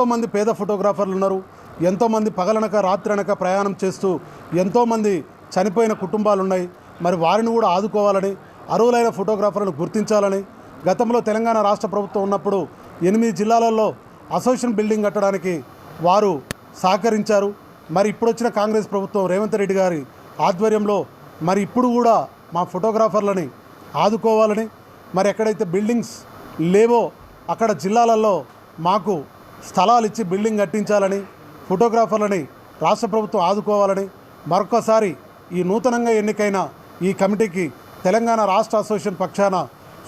ఎంతోమంది పేద ఫోటోగ్రాఫర్లు ఉన్నారు ఎంతోమంది పగలనక రాత్రనక ప్రయాణం చేస్తూ ఎంతోమంది చనిపోయిన కుటుంబాలు ఉన్నాయి మరి వారిని కూడా ఆదుకోవాలని అరువులైన ఫోటోగ్రాఫర్లను గుర్తించాలని గతంలో తెలంగాణ రాష్ట్ర ప్రభుత్వం ఉన్నప్పుడు ఎనిమిది జిల్లాలలో అసోసియేషన్ బిల్డింగ్ కట్టడానికి వారు సహకరించారు. మరి ఇప్పుడు వచ్చిన కాంగ్రెస్ ప్రభుత్వం రేవంత్ రెడ్డి గారి ఆధ్వర్యంలో మరి ఇప్పుడు కూడా మా ఫోటోగ్రాఫర్లని ఆదుకోవాలని మరి ఎక్కడైతే బిల్డింగ్స్ లేవో అక్కడ జిల్లాలలో మాకు స్థలాలు ఇచ్చి బిల్డింగ్ కట్టించాలని ఫోటోగ్రాఫర్లని రాష్ట్ర ప్రభుత్వం ఆదుకోవాలని మరొకసారి ఈ నూతనంగా ఎన్నికైన ఈ కమిటీకి తెలంగాణ రాష్ట్ర అసోసియేషన్ పక్షాన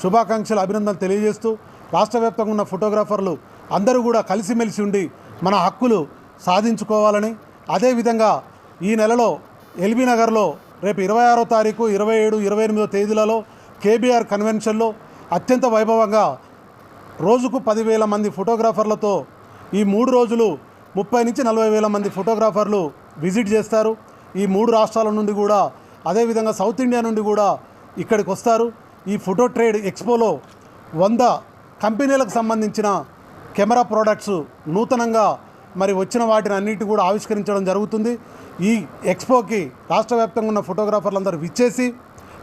శుభాకాంక్షలు అభినందనలు తెలియజేస్తూ రాష్ట్ర వ్యాప్తంగా ఉన్న ఫోటోగ్రాఫర్లు అందరూ కూడా కలిసిమెలిసి ఉండి మన హక్కులు సాధించుకోవాలని అదేవిధంగా ఈ నెలలో ఎల్బీ నగర్లో రేపు ఇరవై ఆరో తారీఖు ఇరవై ఏడు ఇరవై ఎనిమిదో తేదీలలో కేబీఆర్ కన్వెన్షన్లో అత్యంత వైభవంగా రోజుకు పదివేల మంది ఫోటోగ్రాఫర్లతో ఈ మూడు రోజులు ముప్పై నుంచి నలభై వేల మంది ఫోటోగ్రాఫర్లు విజిట్ చేస్తారు. ఈ మూడు రాష్ట్రాల నుండి కూడా అదేవిధంగా సౌత్ ఇండియా నుండి కూడా ఇక్కడికి వస్తారు. ఈ ఫోటో ట్రేడ్ ఎక్స్పోలో వంద కంపెనీలకు సంబంధించిన కెమెరా ప్రోడక్ట్స్ నూతనంగా మరి వచ్చిన వాటిని అన్నిటి కూడా ఆవిష్కరించడం జరుగుతుంది. ఈ ఎక్స్పోకి రాష్ట్ర వ్యాప్తంగా ఉన్న ఫోటోగ్రాఫర్లందరూ విచ్చేసి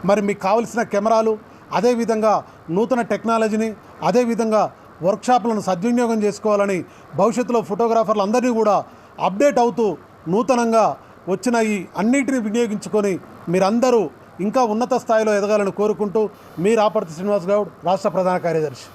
మరి మీకు కావలసిన కెమెరాలు అదేవిధంగా నూతన టెక్నాలజీని అదేవిధంగా వర్క్షాప్లను సద్వినియోగం చేసుకోవాలని భవిష్యత్తులో ఫోటోగ్రాఫర్లు అందరినీ కూడా అప్డేట్ అవుతూ నూతనంగా వచ్చిన ఈ అన్నిటిని వినియోగించుకొని మీరందరూ ఇంకా ఉన్నత స్థాయిలో ఎదగాలని కోరుకుంటూ మీ రాపర్తి శ్రీనివాస్ గౌడ్ రాష్ట్ర ప్రధాన కార్యదర్శి.